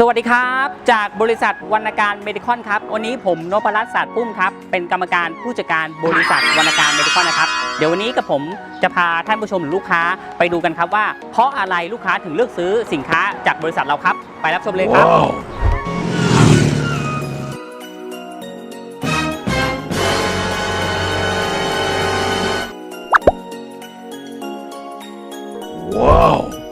สวัสดีครับ จากบริษัทวรรณการเมดิคอนครับ วันนี้ผมนพรัตน์ศาสตร์พุ่มครับ เป็นกรรมการผู้จัดการบริษัทวรรณการเมดิคอนนะครับ เดี๋ยววันนี้กับผมจะพาท่านผู้ชมหรือลูกค้าไปดูกันครับว่า เพราะอะไรลูกค้าถึงเลือกซื้อสินค้าจากบริษัทเราครับ ไปรับชมเลยครับ Wow.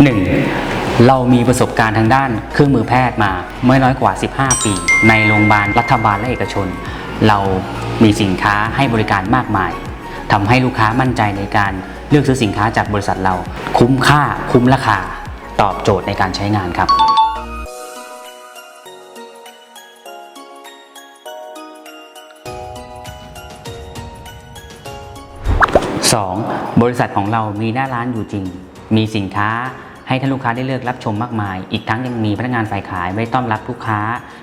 1. เรามีประสบการณ์ทางด้านเครื่องมือแพทย์มาไม่น้อยกว่า 15 ปี ในโรงพยาบาลรัฐบาลและเอกชน เรามีสินค้าให้บริการมากมายทำให้ลูกค้ามั่นใจในการเลือกซื้อสินค้าจากบริษัทเรา คุ้มค่าคุ้มราคา ตอบโจทย์ในการใช้งานครับ 2. บริษัทของเรามีหน้าร้านอยู่จริง มีสินค้า ให้ท่านลูกค้าได้เลือกรับชมมากมาย อีกทั้งยังมีพนักงานฝ่ายขายไว้ต้อนรับลูกค้า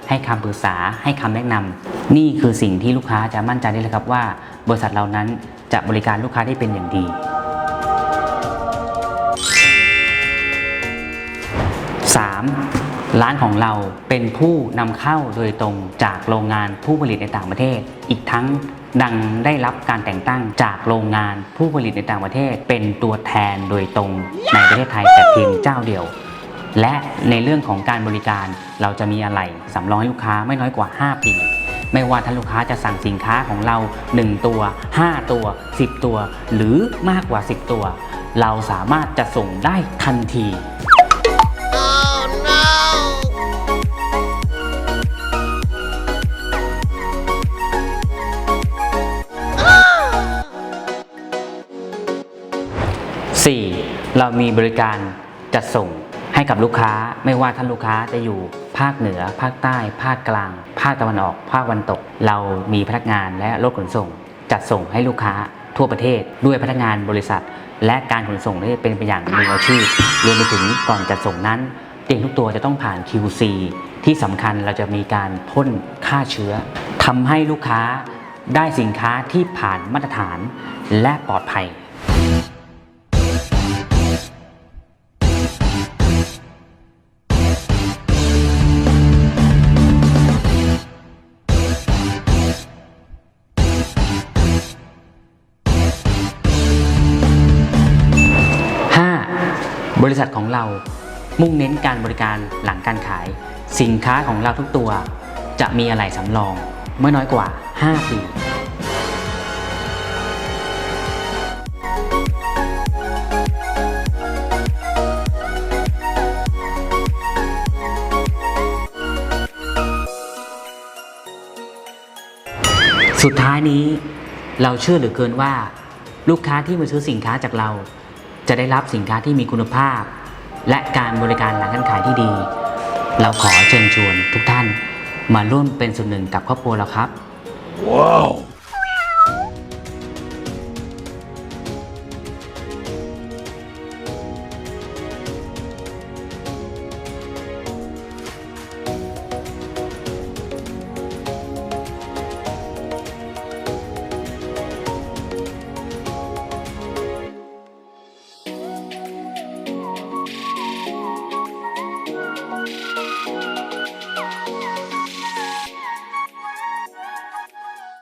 ให้คำปรึกษา ให้คำแนะนำนี่คือสิ่งที่ลูกค้าจะมั่นใจได้เลยครับว่า บริษัทเรานั้นจะบริการลูกค้าได้เป็นอย่างดี 3. ร้านของเราเป็นผู้นำเข้าโดยตรงจากโรงงานผู้ผลิตในต่างประเทศ อีกทั้งดังได้รับการแต่งตั้งจากโรงงานผู้ผลิตในต่างประเทศ เป็นตัวแทนโดยตรงในประเทศไทยแต่เพียงเจ้าเดียว และในเรื่องของการบริการเราจะมีอะไรสำรองให้ลูกค้าไม่น้อยกว่า 5 ปี ไม่ว่าท่านลูกค้าจะสั่งสินค้าของเรา 1 ตัว 5 ตัว 10 ตัว หรือมากกว่า 10 ตัว เราสามารถจะส่งได้ทันที 4. เรามีบริการจัดส่งให้กับลูกค้าไม่ว่าท่านลูกค้าจะอยู่ภาคเหนือ ภาคใต้ ภาคกลาง ภาคตะวันออก ภาคตะวันตก เรามีพนักงานและรถขนส่ง จัดส่งให้ลูกค้าทั่วประเทศ ด้วยพนักงานบริษัท และการขนส่งที่เป็นไปอย่างมืออาชีพรวมไปถึงก่อนจัดส่งนั้นเตียงทุกตัวจะต้องผ่าน QC ที่สำคัญเราจะมีการพ่นฆ่าเชื้อทำให้ลูกค้าได้สินค้าที่ผ่านมาตรฐานและปลอดภัย บริษัทของเรามุ่งเน้นการบริการหลังการขาย สินค้าของเราทุกตัว จะมีอะไรสำรองไม่น้อยกว่า 5 ปีสุดท้ายนี้เราเชื่อเหลือเกินว่า ลูกค้าที่มาซื้อสินค้าจากเรา จะได้รับสินค้าที่มีคุณภาพ และการบริการหลังการขายที่ดี เราขอเชิญชวนทุกท่านมาร่วมเป็นส่วนหนึ่งกับครอบครัวเราครับ Wow.